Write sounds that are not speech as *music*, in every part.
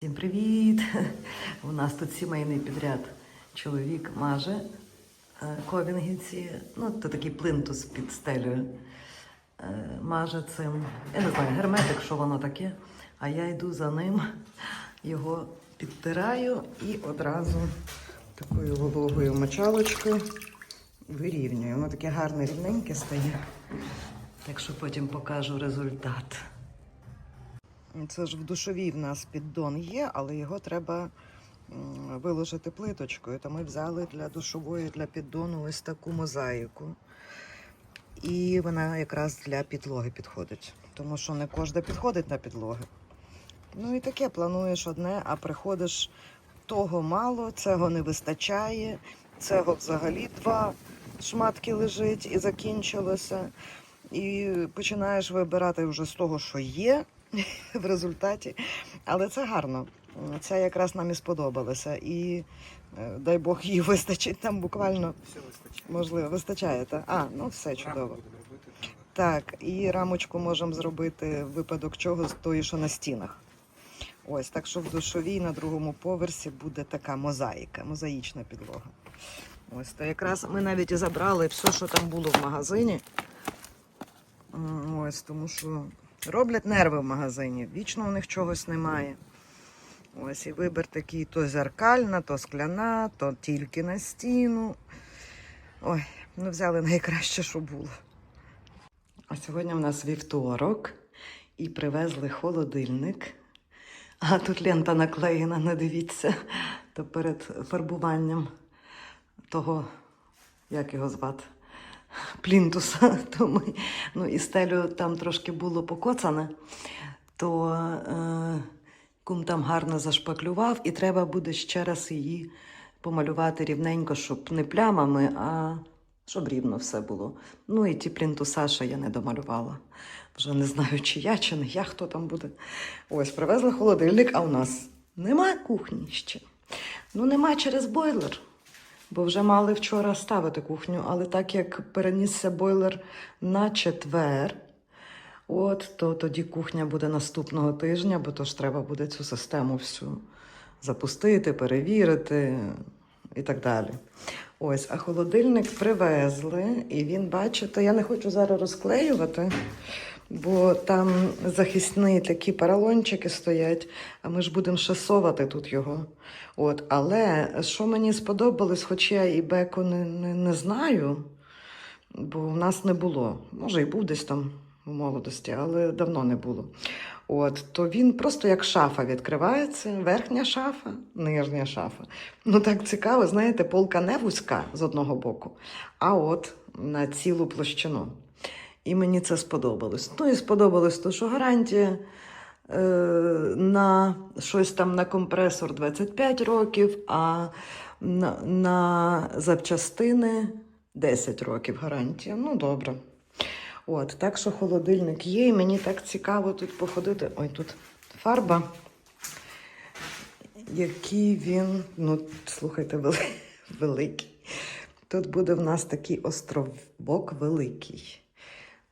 Всім привіт! У нас тут сімейний підряд. Чоловік маже е, ковінгівці, ну, то такий плинтус під стелею. Е, Маже цим, я не знаю, герметик, що воно таке. А я йду за ним, його підтираю і одразу такою вологою мочалочкою вирівнюю. Воно таке гарне рівненьке стає. Так що потім покажу результат. Це ж в душовій в нас піддон є, але його треба виложити плиточкою. То ми взяли для душової, для піддону ось таку мозаїку. І вона якраз для підлоги підходить. Тому що не кожна підходить на підлоги. Ну і таке плануєш одне, а приходиш того мало, цього не вистачає, цього взагалі два шматки лежить і закінчилося. І починаєш вибирати вже з того, що є *laughs* в результаті. Але це гарно. Це якраз нам і сподобалося. І е, дай Бог їй вистачить там буквально, Все вистачить. можливо, вистачає. Та? А, ну все чудово. Так, і рамочку можемо зробити в випадок чого з тої, що на стінах. Ось, так що в душовій на другому поверсі буде така мозаїка, мозаїчна підлога. Ось, то якраз ми навіть і забрали все, що там було в магазині. Ось, тому що роблять нерви в магазині, вічно у них чогось немає. Ось і вибір такий то зеркальна, то скляна, то тільки на стіну. Ой, ну взяли найкраще, що було. А сьогодні в нас вівторок і привезли холодильник. А тут лента наклеєна, не дивіться, то перед фарбуванням того, як його звати, плінтуса. *laughs* То ми, ну, і стелю там трошки було покоцане, то е, кум там гарно зашпаклював, і треба буде ще раз її помалювати рівненько, щоб не плямами, а щоб рівно все було. Ну і ті плінтуса ще я не домалювала. Вже не знаю, чи я, чи не я, хто там буде. Ось, привезли холодильник, а у нас нема кухні ще. Ну, нема через бойлер. Бо вже мали вчора ставити кухню, але так як перенісся бойлер на четвер, от, то тоді кухня буде наступного тижня, бо то ж треба буде цю систему всю запустити, перевірити і так далі. Ось, а холодильник привезли, і він, бачите, я не хочу зараз розклеювати, бо там захисні такі поролончики стоять, а ми ж будемо шасовати тут його. От, але що мені сподобалось, хоч я і беку не, не, не знаю, бо в нас не було. Може, і був десь там у молодості, але давно не було. От, то він просто як шафа відкривається, верхня шафа, нижня шафа. Ну так цікаво, знаєте, полка не вузька з одного боку, а от на цілу площину. І мені це сподобалось. Ну і сподобалось, то, що гарантія е, на щось там на компресор 25 років, а на, на запчастини 10 років гарантія. Ну, добре. От, так що холодильник є, і мені так цікаво тут походити. Ой, тут фарба. Який він, ну, слухайте, *laughs* великий. Тут буде в нас такий островок великий.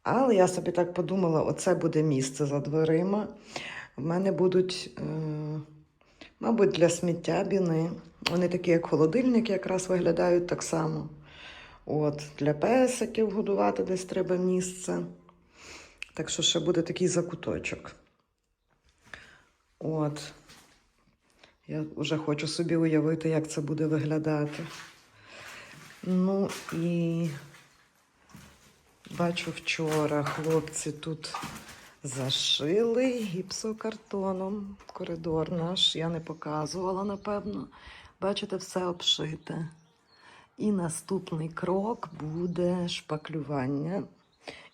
Але я собі так подумала: оце буде місце за дверима. В мене будуть, е, мабуть, для сміття біни. Вони такі, як холодильник, якраз виглядають так само. От, для песиків годувати десь треба місце. Так що ще буде такий закуточок. От. Я вже хочу собі уявити, як це буде виглядати. Ну і бачу вчора хлопці тут зашили гіпсокартоном. Коридор наш я не показувала, напевно. Бачите, все обшите. І наступний крок буде шпаклювання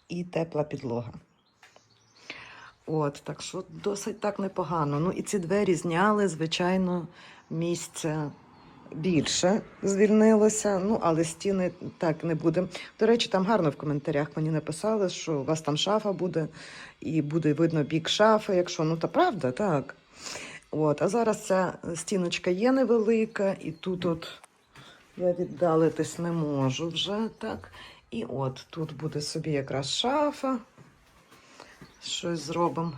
і тепла підлога. От, так що досить так непогано. Ну і ці двері зняли, звичайно, місця більше звільнилося. Ну, але стіни так не буде. До речі, там гарно в коментарях мені написали, що у вас там шафа буде, і буде видно бік шафи, якщо ну та правда, так. От, а зараз ця стіночка є невелика, і тут от я віддалитись не можу вже так. І от тут буде собі якраз шафа. Щось зробимо.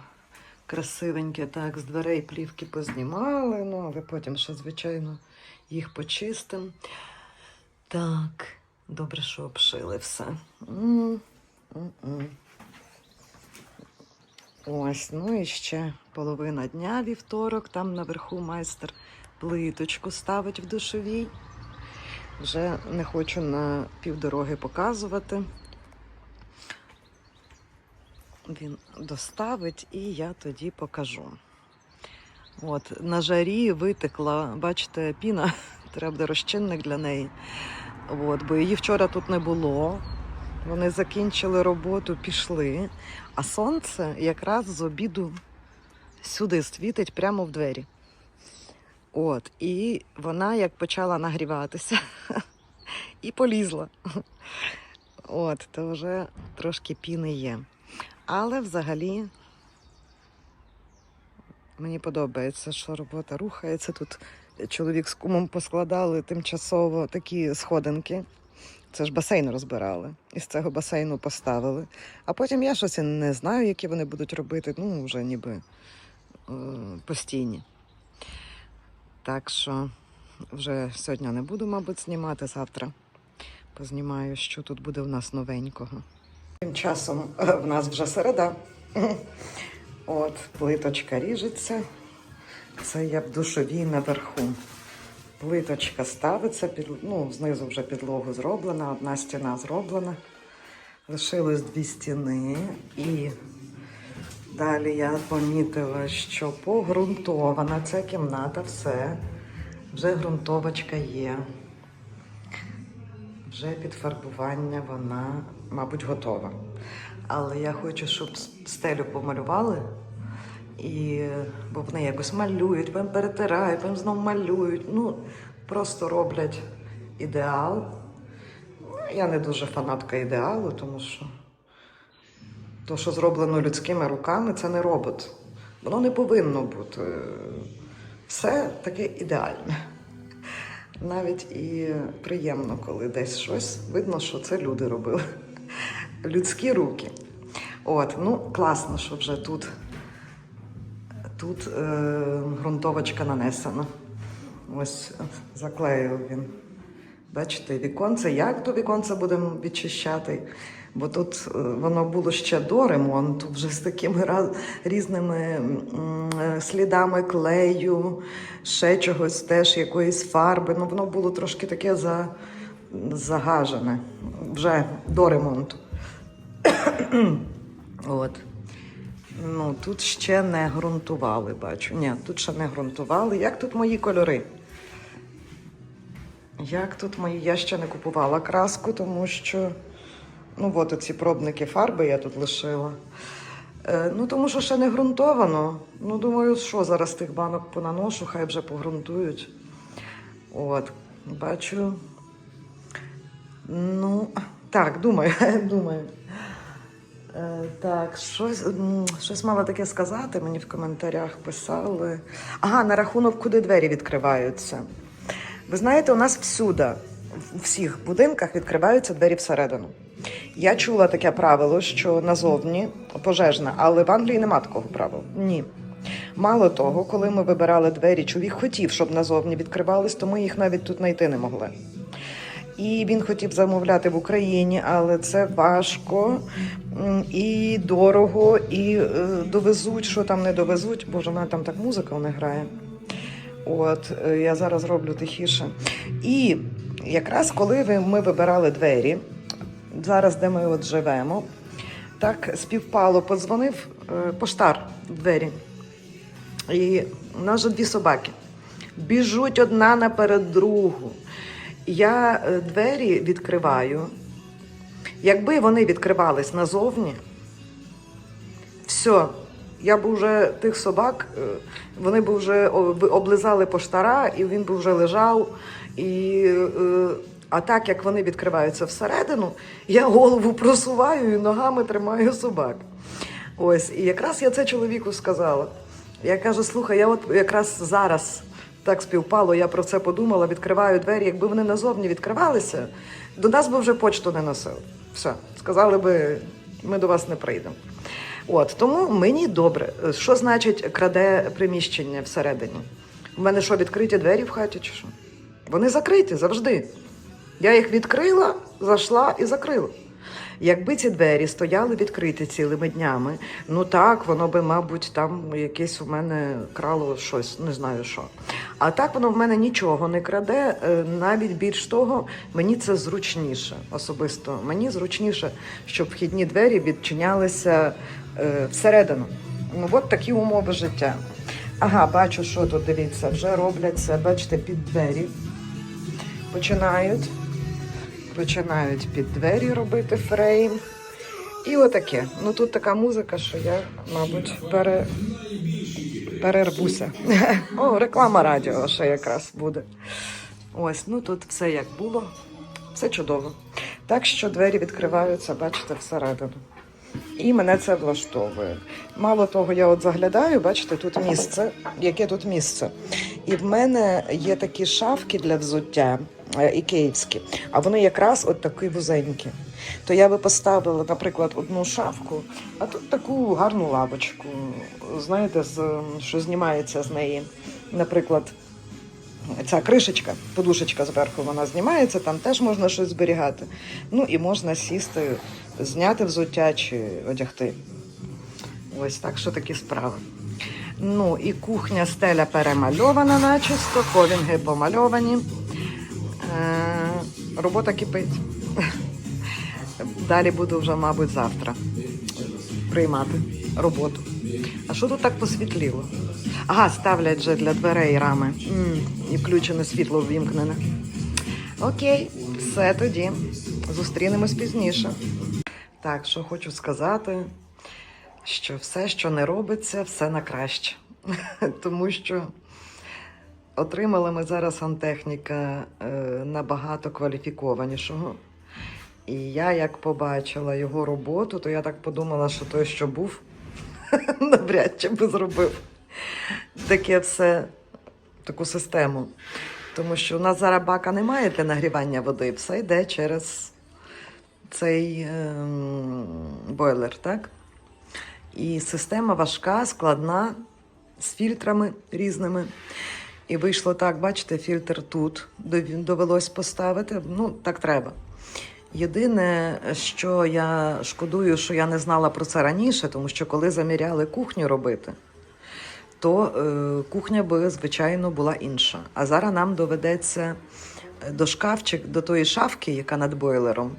Красивеньке так з дверей плівки познімали, ну але потім ще, звичайно, їх почистимо. Так, добре, що обшили все. Ось, ну і ще половина дня вівторок. Там наверху майстер плиточку ставить в душовій. Вже не хочу на півдороги показувати. Він доставить і я тоді покажу. От, на жарі витекла, бачите, піна, *laughs* треба буде розчинник для неї. От, бо її вчора тут не було. Вони закінчили роботу, пішли, а сонце якраз з обіду сюди світить прямо в двері. От, і вона як почала нагріватися *laughs* і полізла. От, то вже трошки піни є. Але взагалі мені подобається, що робота рухається. Тут чоловік з кумом поскладали тимчасово такі сходинки. Це ж басейн розбирали. І з цього басейну поставили. А потім я щось не знаю, які вони будуть робити. Ну, вже ніби е, постійні. Так що вже сьогодні не буду, мабуть, знімати завтра. Познімаю, що тут буде в нас новенького. Тим часом е, в нас вже середа. От, плиточка ріжеться. Це я в душовій наверху. Плиточка ставиться, під, ну, знизу вже підлогу зроблена, одна стіна зроблена. Лишилось дві стіни. І далі я помітила, що погрунтована ця кімната, все. Вже ґрунтовочка є. Вже під фарбування вона, мабуть, готова. Але я хочу, щоб стелю помалювали. І, бо вони якось малюють, потім перетирають, потім знову малюють. Ну, просто роблять ідеал. Ну, Я не дуже фанатка ідеалу, тому що то, що зроблено людськими руками, це не робот. Воно не повинно бути. Все таке ідеальне. Навіть і приємно, коли десь щось видно, що це люди робили. Людські руки. От, ну класно, що вже тут, тут е, ґрунтовочка нанесена. Ось заклеїв він. Бачите, віконце. Як то віконце будемо відчищати? Бо тут е, воно було ще до ремонту, вже з такими раз, різними е, слідами клею, ще чогось теж, якоїсь фарби. Ну, воно було трошки таке за, загажене вже до ремонту. *coughs* От. Ну, тут ще не ґрунтували, бачу. Ні, тут ще не ґрунтували. Як тут мої кольори? Як тут мої? Я ще не купувала краску, тому що. Ну, от оці пробники фарби я тут лишила. Е, ну, тому що ще не ґрунтовано. Ну, думаю, що зараз тих банок понаношу, хай вже погрунтують. От, бачу. Ну, так, думаю, *laughs* думаю. Е, Так, щось, щось мала таке сказати, мені в коментарях писали. Ага, на рахунок, куди двері відкриваються. Ви знаєте, у нас всюди, в всіх будинках відкриваються двері всередину. Я чула таке правило, що назовні пожежна, але в Англії нема такого правила. Ні. Мало того, коли ми вибирали двері, чоловік хотів, щоб назовні відкривались, то ми їх навіть тут знайти не могли. І він хотів замовляти в Україні, але це важко і дорого, і е, довезуть, що там не довезуть. Боже, в мене там так музика не грає. От е, я зараз роблю тихіше. І якраз коли ми вибирали двері, зараз де ми от живемо, так співпало, подзвонив е, поштар в двері. І у нас же дві собаки. Біжуть одна наперед другу. Я е, двері відкриваю. Якби вони відкривались назовні, все, я б вже тих собак, е, вони б вже облизали поштара, і він би вже лежав. І, а так як вони відкриваються всередину, я голову просуваю і ногами тримаю собак. Ось, і якраз я це чоловіку сказала. Я кажу: слухай, я от якраз зараз так співпало, я про це подумала, відкриваю двері. Якби вони назовні відкривалися, до нас би вже почту не носили. Все, сказали би, ми до вас не прийдемо. От тому мені добре. Що значить краде приміщення всередині? У мене що, відкриті двері в хаті чи що? Вони закриті завжди. Я їх відкрила, зайшла і закрила. Якби ці двері стояли відкриті цілими днями, ну так, воно би, мабуть, там якесь у мене крало щось, не знаю що. А так воно в мене нічого не краде. е, Навіть більш того, мені це зручніше особисто. Мені зручніше, щоб вхідні двері відчинялися е, всередину. Ну, от такі умови життя. Ага, бачу, що тут дивіться, вже робляться, бачите, під двері. Починають. Починають під двері робити фрейм. І отаке. Ну тут така музика, що я, мабуть, пере... перервуся. *laughs* О, реклама радіо ще якраз буде. Ось, ну тут все як було, все чудово. Так що двері відкриваються, бачите, всередину. І мене це влаштовує. Мало того, я от заглядаю, бачите, тут місце. Яке тут місце? І в мене є такі шафки для взуття ікеївські, а вони якраз от такі вузенькі. То я би поставила, наприклад, одну шафку, а тут таку гарну лавочку. Знаєте, з, що знімається з неї, наприклад. Ця кришечка, подушечка зверху, вона знімається, там теж можна щось зберігати. Ну і можна сісти, зняти взуття чи одягти. Ось так, що такі справи. Ну і кухня стеля перемальована начисто, ковінги помальовані. Е, робота кипить. Далі буду вже, мабуть, завтра приймати роботу. А що тут так посвітліло? Ага, ставлять же для дверей рами. м і включене світло ввімкнене. Окей, все тоді. Зустрінемось пізніше. Так, що хочу сказати, що все, що не робиться, все на краще. *laughs* Тому що отримали ми зараз сантехніка е, набагато кваліфікованішого. І я як побачила його роботу, то я так подумала, що той, що був, *laughs* навряд чи би зробив таке все, таку систему. Тому що у нас зараз бака немає для нагрівання води, все йде через цей ем, бойлер, так? І система важка, складна, з фільтрами різними. І вийшло так, бачите, фільтр тут дов- довелось поставити. Ну, так треба. Єдине, що я шкодую, що я не знала про це раніше, тому що коли заміряли кухню робити, то е, кухня би, звичайно, була інша. А зараз нам доведеться е, до шкафчик, до тої шафки, яка над бойлером,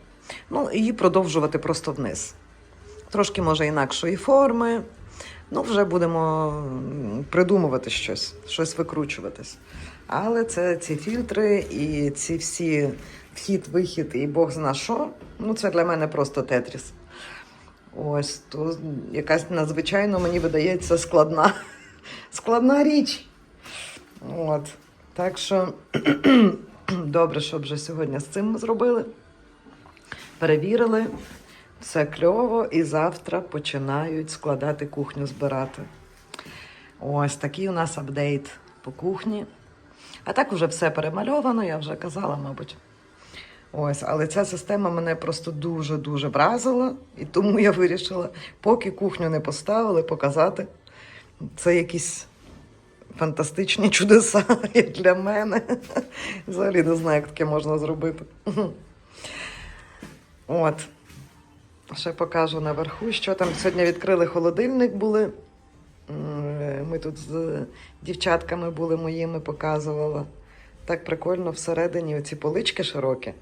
ну, її продовжувати просто вниз. Трошки, може, інакшої форми. Ну, вже будемо придумувати щось, щось викручуватись. Але це ці фільтри і ці всі вхід, вихід і Бог зна що. Ну, це для мене просто тетріс. Ось, то якась надзвичайно мені видається складна, *laughs* складна річ. От. Так що *clears throat* добре, що вже сьогодні з цим ми зробили. Перевірили, все кльово, і завтра починають складати кухню, збирати. Ось такий у нас апдейт по кухні. А так уже все перемальовано, я вже казала, мабуть. Ось, але ця система мене просто дуже-дуже вразила, і тому я вирішила, поки кухню не поставили, показати. Це якісь фантастичні чудеса *laughs* для мене. Взагалі не знаю, як таке можна зробити. От. Ще покажу наверху, що там сьогодні відкрили холодильник були. Ми тут з дівчатками були моїми, показувала. Так прикольно всередині оці полички широкі.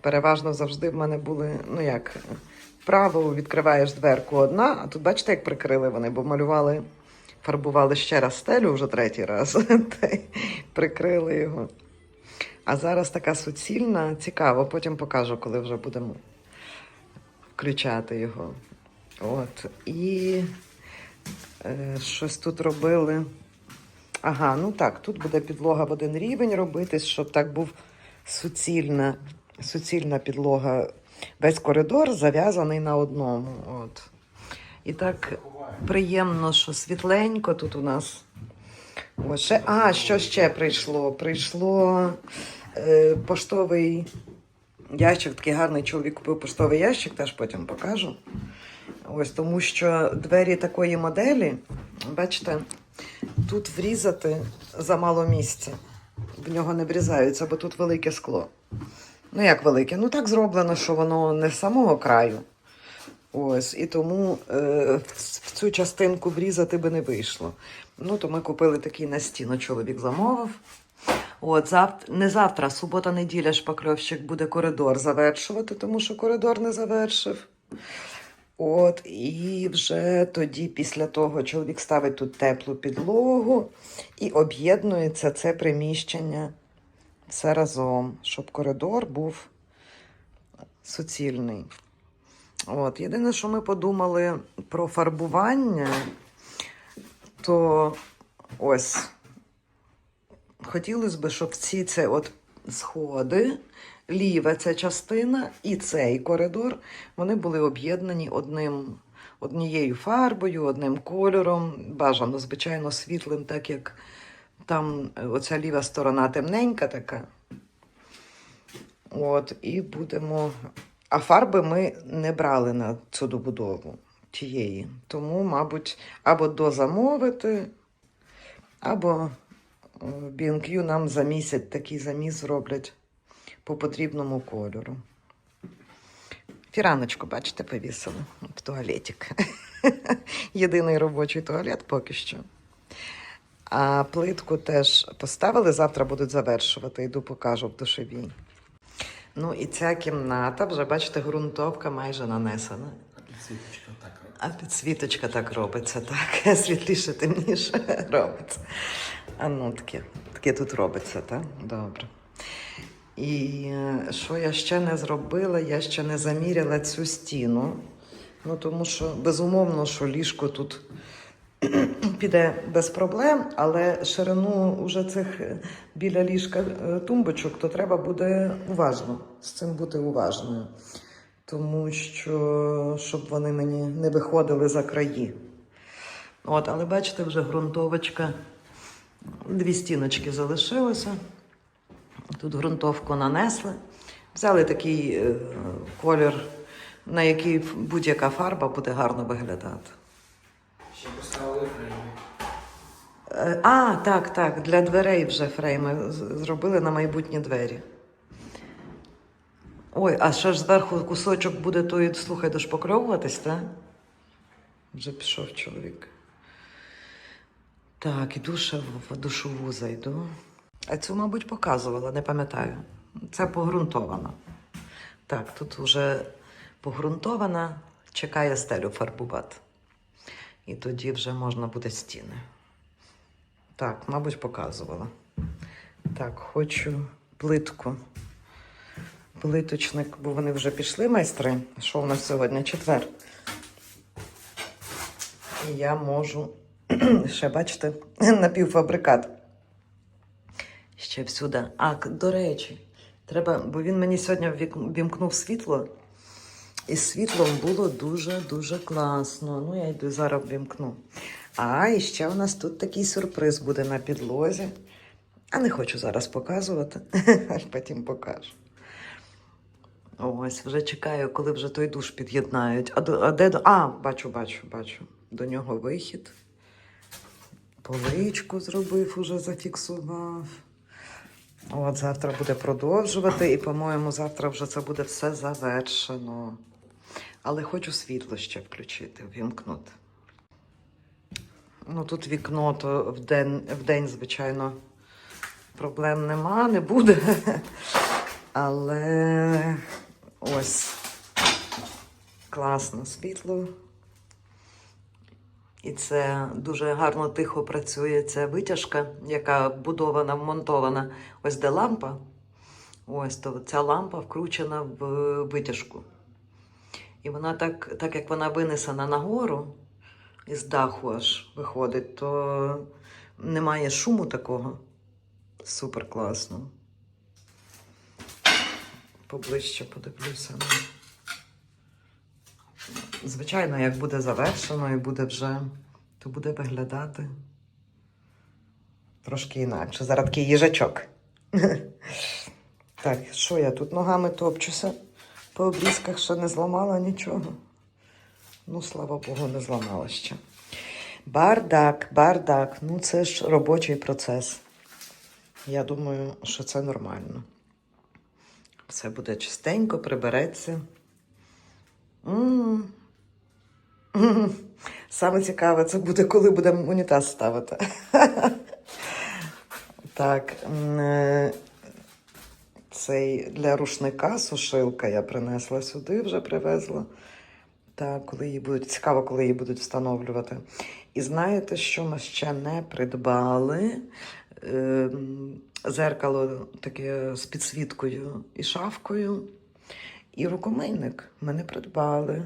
Переважно завжди в мене були, ну як, вправо відкриваєш дверку одна, а тут бачите, як прикрили вони, бо малювали, фарбували ще раз стелю вже третій раз, *laughs* прикрили його. А зараз така суцільна, цікаво, потім покажу, коли вже будемо включати його. От. І е, щось тут робили. Ага, ну так, тут буде підлога в один рівень робитись, щоб так був суцільна, суцільна підлога. Весь коридор зав'язаний на одному. От. І так приємно, що світленько тут у нас. Ось ще, а, що ще прийшло? Прийшло е, поштовий ящик, такий гарний чоловік купив поштовий ящик, теж потім покажу. Ось тому що двері такої моделі, бачите, тут врізати замало місця. В нього не врізаються, бо тут велике скло. Ну, як велике? Ну так зроблено, що воно не з самого краю. Ось, і тому е, в цю частинку врізати би не вийшло. Ну, то ми купили такий настіно, чоловік замовив. От, завтра, не завтра, субота, неділя, шпакльовщик буде коридор завершувати, тому що коридор не завершив. От, і вже тоді, після того, чоловік ставить тут теплу підлогу і об'єднується це приміщення все разом, щоб коридор був суцільний. От, єдине, що ми подумали про фарбування, то ось хотілося б, щоб ці це от сходи, ліва ця частина і цей коридор, вони були об'єднані одним, однією фарбою, одним кольором, бажано, звичайно, світлим, так як там е, оця ліва сторона темненька така. От, і будемо. А фарби ми не брали на цю добудову тієї. Тому, мабуть, або дозамовити, або B&Q нам замісять такий заміс зроблять по потрібному кольору. Фіраночку, бачите, повісили в туалетик. *laughs* Єдиний робочий туалет поки що. А плитку теж поставили, завтра будуть завершувати, йду покажу в душовій. Ну і ця кімната, вже бачите, ґрунтовка майже нанесена. Підсвіточка так робить. А підсвіточка так робиться, так. *laughs* Світліше, темніше *laughs* робиться. А ну таке, таке тут робиться, так? Добре. І е, що я ще не зробила, я ще не заміряла цю стіну. Ну, тому що, безумовно, що ліжко тут *clears throat* піде без проблем, але ширину уже цих е, біля ліжка е, тумбочок, то треба буде уважно. З цим бути уважною. Тому що, щоб вони мені не виходили за краї. От, але бачите, вже ґрунтовочка. Дві стіночки залишилося. Тут ґрунтовку нанесли. Взяли такий е, колір, на який будь-яка фарба буде гарно виглядати. Ще поставили фрейми. Е, А, так, так, для дверей вже фрейми зробили на майбутні двері. Ой, а ще ж зверху кусочок буде той, слухай, дошпакльовуватись, так? Вже пішов чоловік. Так, іду ще в душову зайду. А цю, мабуть, показувала, не пам'ятаю. Це погрунтовано. Так, тут вже погрунтована, чекає стелю фарбувати. І тоді вже можна буде стіни. Так, мабуть, показувала. Так, хочу плитку. Плиточник, бо вони вже пішли майстри. Що у нас сьогодні? Четвер. І я можу *clears throat* ще, бачите, напівфабрикат. Ще всюди. А, до речі, треба, бо він мені сьогодні вімкнув світло. І світлом було дуже-дуже класно. Ну, я йду зараз вімкну. А, і ще у нас тут такий сюрприз буде на підлозі. А не хочу зараз показувати, *laughs* аж потім покажу. Ось, вже чекаю, коли вже той душ під'єднають. А, а де. А, бачу, бачу, бачу. До нього вихід. Поличку зробив, уже зафіксував. От завтра буде продовжувати, і, по-моєму, завтра вже це буде все завершено. Але хочу світло ще включити, вімкнути. Ну, тут вікно, то вдень, вдень, звичайно, проблем нема, не буде. *laughs* Але ось класно світло. І це дуже гарно тихо працює ця витяжка, яка вбудована, вмонтована. Ось де лампа. Ось то ця лампа вкручена в витяжку. І вона так, так як вона винесена нагору із даху аж виходить, то немає шуму такого. Супер класно. Поближче подивлюся. Звичайно, як буде завершено і буде вже, то буде виглядати трошки інакше. Зараз такий їжачок. Так, що я тут ногами топчуся по обрізках, ще не зламала нічого. Ну, слава Богу, не зламала ще. Бардак, бардак. Ну, це ж робочий процес. Я думаю, що це нормально. Все буде чистенько, прибереться. *laughs* Саме цікаве, це буде, коли будемо унітаз ставити. *laughs* Так. е, Цей для рушника сушилка я принесла сюди, вже привезла. Так, коли її будуть цікаво, коли її будуть встановлювати. І знаєте, що ми ще не придбали? Зеркало таке з підсвіткою і шафкою. І рукомийник ми не придбали.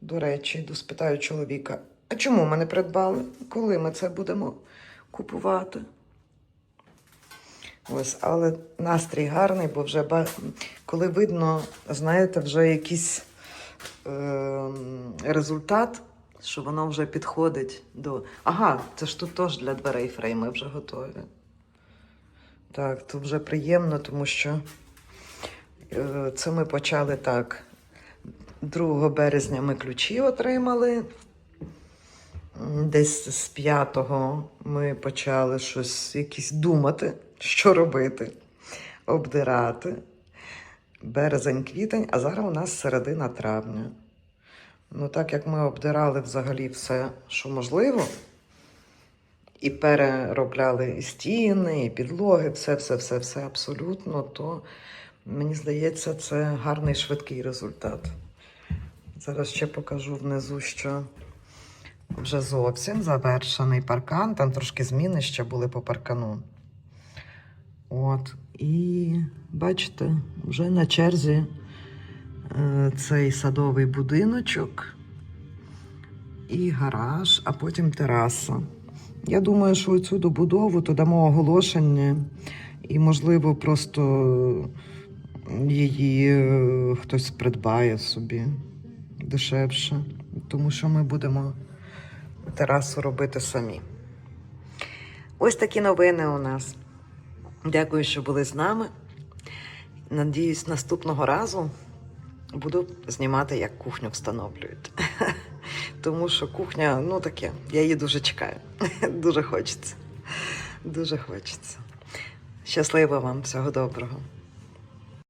До речі, йду спитаю чоловіка, а чому ми не придбали? Коли ми це будемо купувати? Ось, але настрій гарний, бо вже ба... коли видно, знаєте, вже якийсь е... результат, що воно вже підходить до. Ага, це ж тут теж для дверей фрейми вже готові. Так, тут вже приємно, тому що е... це ми почали так. 2 березня ми ключі отримали. Десь з 5-го ми почали щось якісь думати, що робити, обдирати. Березень, квітень, а зараз у нас середина травня. Ну, так як ми обдирали взагалі все, що можливо, і переробляли і стіни, і підлоги, все, все, все, все абсолютно, то мені здається, це гарний швидкий результат. Зараз ще покажу внизу, що вже зовсім завершений паркан. Там трошки зміни ще були по паркану. От. І бачите, вже на черзі е, цей садовий будиночок і гараж, а потім тераса. Я думаю, що цю добудову то дамо оголошення, і, можливо, просто її е, хтось придбає собі дешевше, тому що ми будемо терасу робити самі. Ось такі новини у нас. Дякую, що були з нами. Надіюсь, наступного разу буду знімати, як кухню встановлюють. *laughs* Тому що кухня, ну таке, я її дуже чекаю. *laughs* Дуже хочеться. Дуже хочеться. Щасливо вам, всього доброго.